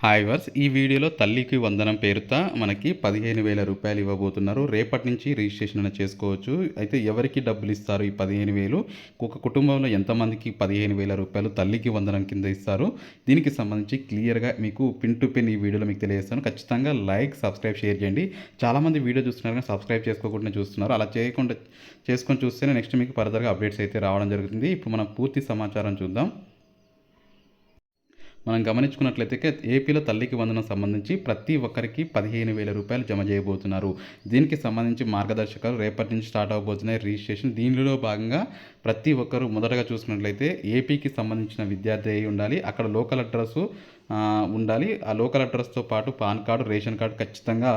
Hi verse ఈ వీడియోలో తల్లికి వందనం పేరుతో మనకి పదిహేను వేల రూపాయలు ఇవ్వబోతున్నారు. రేపటి నుంచి రిజిస్ట్రేషన్ అనేది చేసుకోవచ్చు. అయితే ఎవరికి డబ్బులు ఇస్తారు ఈ పదిహేను వేలు? ఒక కుటుంబంలో ఎంతమందికి పదిహేను వేల రూపాయలు తల్లికి వందనం కింద ఇస్తారు? దీనికి సంబంధించి క్లియర్గా మీకు పిన్ టు పిన్ ఈ వీడియోలో మీకు తెలియజేస్తాను. ఖచ్చితంగా లైక్ సబ్స్క్రైబ్ షేర్ చేయండి. చాలామంది వీడియో చూస్తున్నారు కానీ సబ్స్క్రైబ్ చేసుకోకుండా చూస్తున్నారు. అలా చేయకుండా చేసుకొని చూస్తేనే నెక్స్ట్ మీకు ఫర్దర్గా అప్డేట్స్ అయితే రావడం జరుగుతుంది. ఇప్పుడు మనం పూర్తి సమాచారం చూద్దాం. మనం గమనించుకున్నట్లయితే ఏపీలో తల్లికి వందనం సంబంధించి ప్రతి ఒక్కరికి పదిహేను వేల రూపాయలు జమ చేయబోతున్నారు. దీనికి సంబంధించి మార్గదర్శకాలు రేపటి నుంచి స్టార్ట్ అవబోతున్నాయి. రిజిస్ట్రేషన్ దీనిలో భాగంగా ప్రతి ఒక్కరు మొదటగా చూసినట్లయితే ఏపీకి సంబంధించిన విద్యార్థి అయి ఉండాలి. అక్కడ లోకల్ అడ్రస్సు ఉండాలి. ఆ లోకల్ అడ్రస్తో పాటు పాన్ కార్డు రేషన్ కార్డు ఖచ్చితంగా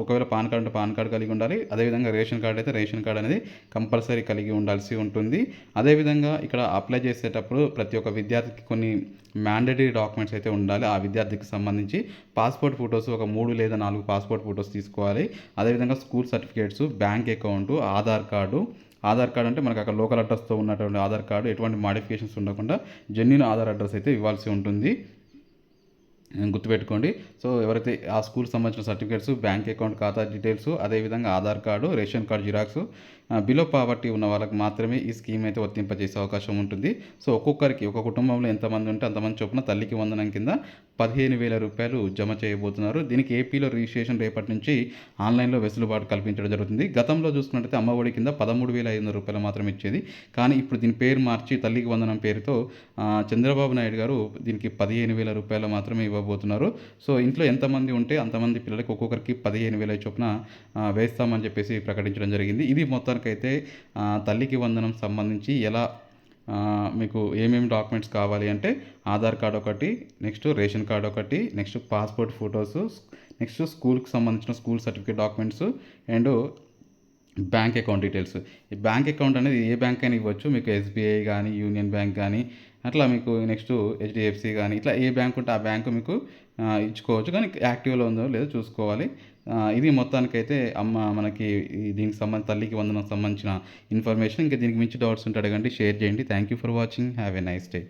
ఒకవేళ పాన్ కార్డు అంటే పాన్ కార్డు కలిగి ఉండాలి. అదేవిధంగా రేషన్ కార్డు అయితే రేషన్ కార్డు అనేది కంపల్సరీ కలిగి ఉండాల్సి ఉంటుంది. అదేవిధంగా ఇక్కడ అప్లై చేసేటప్పుడు ప్రతి ఒక్క విద్యార్థికి కొన్ని మ్యాండేటరీ డాక్యుమెంట్స్ అయితే ఉండాలి. ఆ విద్యార్థికి సంబంధించి పాస్పోర్ట్ ఫొటోస్ ఒక మూడు లేదా నాలుగు పాస్పోర్ట్ ఫొటోస్ తీసుకోవాలి. అదేవిధంగా school certificates bank account Aadhaar card. Aadhaar card అంటే మనకు అక్కడ లోకల్ అడ్రస్తో ఉన్నటువంటి ఆధార్ కార్డు ఎటువంటి మాడిఫికేషన్స్ ఉండకుండా జెన్యున్ ఆధార్ అడ్రస్ అయితే ఇవ్వాల్సి ఉంటుంది. గుర్తుపెట్టుకోండి. సో ఎవరైతే ఆ స్కూల్ సంబంధించిన సర్టిఫికేట్స్ బ్యాంక్ అకౌంట్ ఖాతా డీటెయిల్స్ అదేవిధంగా Aadhaar card ration card xerox below poverty ఉన్న వాళ్ళకి మాత్రమే ఈ స్కీమ్ అయితే వర్తింపజేసే అవకాశం ఉంటుంది. సో ఒక్కొక్కరికి ఒక కుటుంబంలో ఎంతమంది ఉంటే అంతమంది చొప్పున తల్లికి వందనం కింద పదిహేను వేల రూపాయలు జమ చేయబోతున్నారు. దీనికి ఏపీలో రిజిస్ట్రేషన్ రేపటి నుంచి ఆన్లైన్లో వెసులుబాటు కల్పించడం జరుగుతుంది. గతంలో చూసుకున్నట్టయితే అమ్మఒడి కింద పదమూడు వేల ఐదు వందల రూపాయలు మాత్రం ఇచ్చేది. కానీ ఇప్పుడు దీని పేరు మార్చి తల్లికి వందనం పేరుతో చంద్రబాబు నాయుడు గారు దీనికి పదిహేను వేల రూపాయలు మాత్రమే ఇవ్వబోతున్నారు. సో ఇంట్లో ఎంతమంది ఉంటే అంతమంది పిల్లలకి ఒక్కొక్కరికి పదిహేను వేల చొప్పున వేస్తామని చెప్పేసి ప్రకటించడం జరిగింది. ఇది మొత్తం మొత్తానికైతే తల్లికి వందనం సంబంధించి ఎలా మీకు ఏమేమి డాక్యుమెంట్స్ కావాలి అంటే ఆధార్ కార్డ్ ఒకటి నెక్స్ట్ రేషన్ కార్డ్ ఒకటి నెక్స్ట్ పాస్పోర్ట్ ఫొటోస్ నెక్స్ట్ స్కూల్కి సంబంధించిన school certificate documents and bank account details. ఈ బ్యాంక్ అకౌంట్ అనేది ఏ బ్యాంక్ అయినా ఇవ్వచ్చు. మీకు ఎస్బీఐ కానీ యూనియన్ బ్యాంక్ కానీ అట్లా మీకు నెక్స్ట్ హెచ్డిఎఫ్సి కానీ ఇట్లా ఏ బ్యాంక్ ఉంటే ఆ బ్యాంకు మీకు ఇచ్చుకోవచ్చు. కానీ యాక్టివ్లో ఉందో లేదో చూసుకోవాలి. ఇది మొత్తానికైతే అమ్మ మనకి దీనికి సంబంధించి తల్లికి వందనం సంబంధించిన ఇన్ఫర్మేషన్. ఇంకా దీనికి మించి డౌట్స్ ఉంటే అడగండి షేర్ చేయండి. Thank you for watching have a nice day